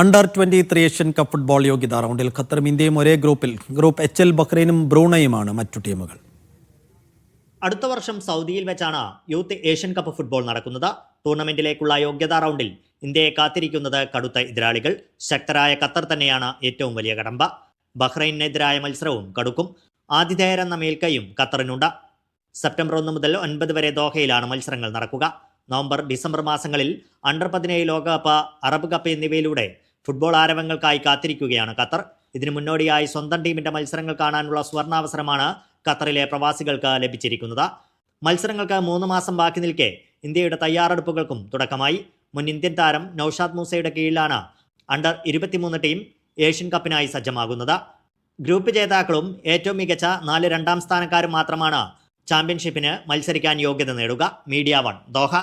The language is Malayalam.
Under twenty three Asian cup football യോഗ്യതാ റൗണ്ടിൽ ഖത്തറും ഇന്ത്യയും ഒരേ ഗ്രൂപ്പിൽ. ഗ്രൂപ്പ് എച്ച് എൽ ബഹ്റൈനും ബ്രൂണയുമാണ് മറ്റു ടീമുകൾ. അടുത്ത വർഷം സൗദിയിൽ വെച്ചാണ് യൂത്ത് ഏഷ്യൻ കപ്പ് ഫുട്ബോൾ നടക്കുന്നത്. ടൂർണമെന്റിലേക്കുള്ള യോഗ്യതാ റൗണ്ടിൽ ഇന്ത്യയെ കാത്തിരിക്കുന്നത് കടുത്ത എതിരാളികൾ. ശക്തരായ ഖത്തർ തന്നെയാണ് ഏറ്റവും വലിയ കടമ്പ. ബഹ്റൈനെതിരായ മത്സരവും കടുക്കും. ആതിഥേയരെന്ന മേൽക്കൈയും ഖത്തറിനുണ്ട്. സെപ്റ്റംബർ ഒന്ന് മുതൽ ഒൻപത് വരെ ദോഹയിലാണ് മത്സരങ്ങൾ നടക്കുക. നവംബർ ഡിസംബർ മാസങ്ങളിൽ അണ്ടർ പതിനേഴ് ലോകകപ്പ് അറബ് കപ്പ് എന്നിവയിലൂടെ ഫുട്ബോൾ ആരവങ്ങൾക്കായി കാത്തിരിക്കുകയാണ് ഖത്തർ. ഇതിനു മുന്നോടിയായി സ്വന്തം ടീമിന്റെ മത്സരങ്ങൾ കാണാനുള്ള സുവർണാവസരമാണ് ഖത്തറിലെ പ്രവാസികൾക്ക് ലഭിച്ചിരിക്കുന്നത്. മത്സരങ്ങൾക്ക് മൂന്ന് മാസം ബാക്കി നിൽക്കെ ഇന്ത്യയുടെ തയ്യാറെടുപ്പുകൾക്കും തുടക്കമായി. മുൻ ഇന്ത്യൻ താരം നൌഷാദ് മൂസയുടെ കീഴിലാണ് അണ്ടർ ഇരുപത്തിമൂന്ന് ടീം ഏഷ്യൻ കപ്പിനായി സജ്ജമാകുന്നത്. ഗ്രൂപ്പ് ജേതാക്കളും ഏറ്റവും മികച്ച നാല് രണ്ടാം സ്ഥാനക്കാരും മാത്രമാണ് ചാമ്പ്യൻഷിപ്പിന് മത്സരിക്കാൻ യോഗ്യത നേടുക. Media one Doha.